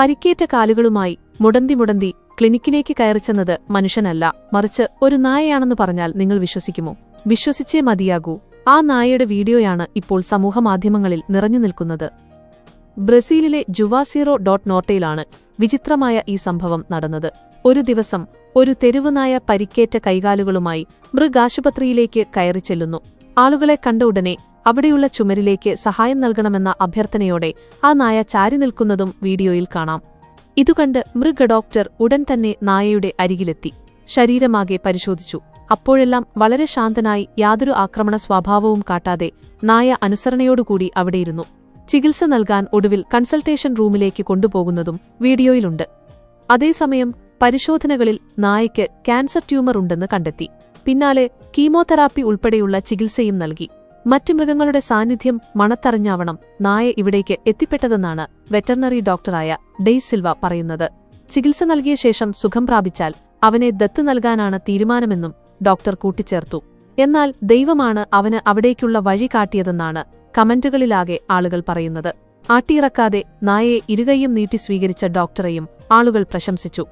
പരിക്കേറ്റ കാലുകളുമായി മുടന്തി മുടന്തി ക്ലിനിക്കിലേക്ക് കയറിച്ചെന്നത് മനുഷ്യനല്ല. മറിച്ച് ഒരു നായയാണെന്ന് പറഞ്ഞാൽ നിങ്ങൾ വിശ്വസിക്കുമോ? വിശ്വസിച്ചേ മതിയാകൂ. ആ നായയുടെ വീഡിയോയാണ് ഇപ്പോൾ സമൂഹമാധ്യമങ്ങളിൽ നിറഞ്ഞു നിൽക്കുന്നത്. ബ്രസീലിലെ ജുവാസീറോ ഡോട്ട് നോട്ടയിലാണ് വിചിത്രമായ ഈ സംഭവം നടന്നത്. ഒരു ദിവസം ഒരു തെരുവുനായ പരിക്കേറ്റ കൈകാലുകളുമായി മൃഗാശുപത്രിയിലേക്ക് കയറി ചെല്ലുന്നു. ആളുകളെ കണ്ട ഉടനെ അവിടെയുള്ള ചുമരിലേക്ക് സഹായം നൽകണമെന്ന അഭ്യർത്ഥനയോടെ ആ നായ ചാരി നിൽക്കുന്നതും വീഡിയോയിൽ കാണാം. ഇതുകണ്ട് മൃഗ ഡോക്ടർ ഉടൻ തന്നെ നായയുടെ അരികിലെത്തി. ശരീരമാകെ പരിശോധിച്ചു. അപ്പോഴെല്ലാം വളരെ ശാന്തനായി യാതൊരു ആക്രമണ സ്വഭാവവും കാട്ടാതെ നായ അനുസരണയോടുകൂടി അവിടെയിരുന്നു. ചികിത്സ നൽകാൻ ഒടുവിൽ കൺസൾട്ടേഷൻ റൂമിലേക്ക് കൊണ്ടുപോകുന്നതും വീഡിയോയിലുണ്ട്. അതേസമയം പരിശോധനകളിൽ നായയ്ക്ക് ക്യാൻസർ ട്യൂമർ ഉണ്ടെന്ന് കണ്ടെത്തി. പിന്നാലെ കീമോതെറാപ്പി ഉൾപ്പെടെയുള്ള ചികിത്സയും നൽകി. മറ്റു മൃഗങ്ങളുടെ സാന്നിധ്യം മണത്തറിഞ്ഞാവണം നായ ഇവിടേക്ക് എത്തിപ്പെട്ടതെന്നാണ് വെറ്ററിനറി ഡോക്ടറായ ഡെയ് സിൽവ പറയുന്നത്. ചികിത്സ നൽകിയ ശേഷം സുഖം പ്രാപിച്ചാൽ അവനെ ദത്ത് നൽകാനാണ് തീരുമാനമെന്നും ഡോക്ടർ കൂട്ടിച്ചേർത്തു. എന്നാൽ ദൈവമാണ് അവന് അവിടേക്കുള്ള വഴി കാട്ടിയതെന്നാണ് കമന്റുകളിലാകെ ആളുകൾ പറയുന്നത്. ആട്ടിയിറക്കാതെ നായയെ ഇരുകൈയും നീട്ടി സ്വീകരിച്ച ഡോക്ടറെയും ആളുകൾ പ്രശംസിച്ചു.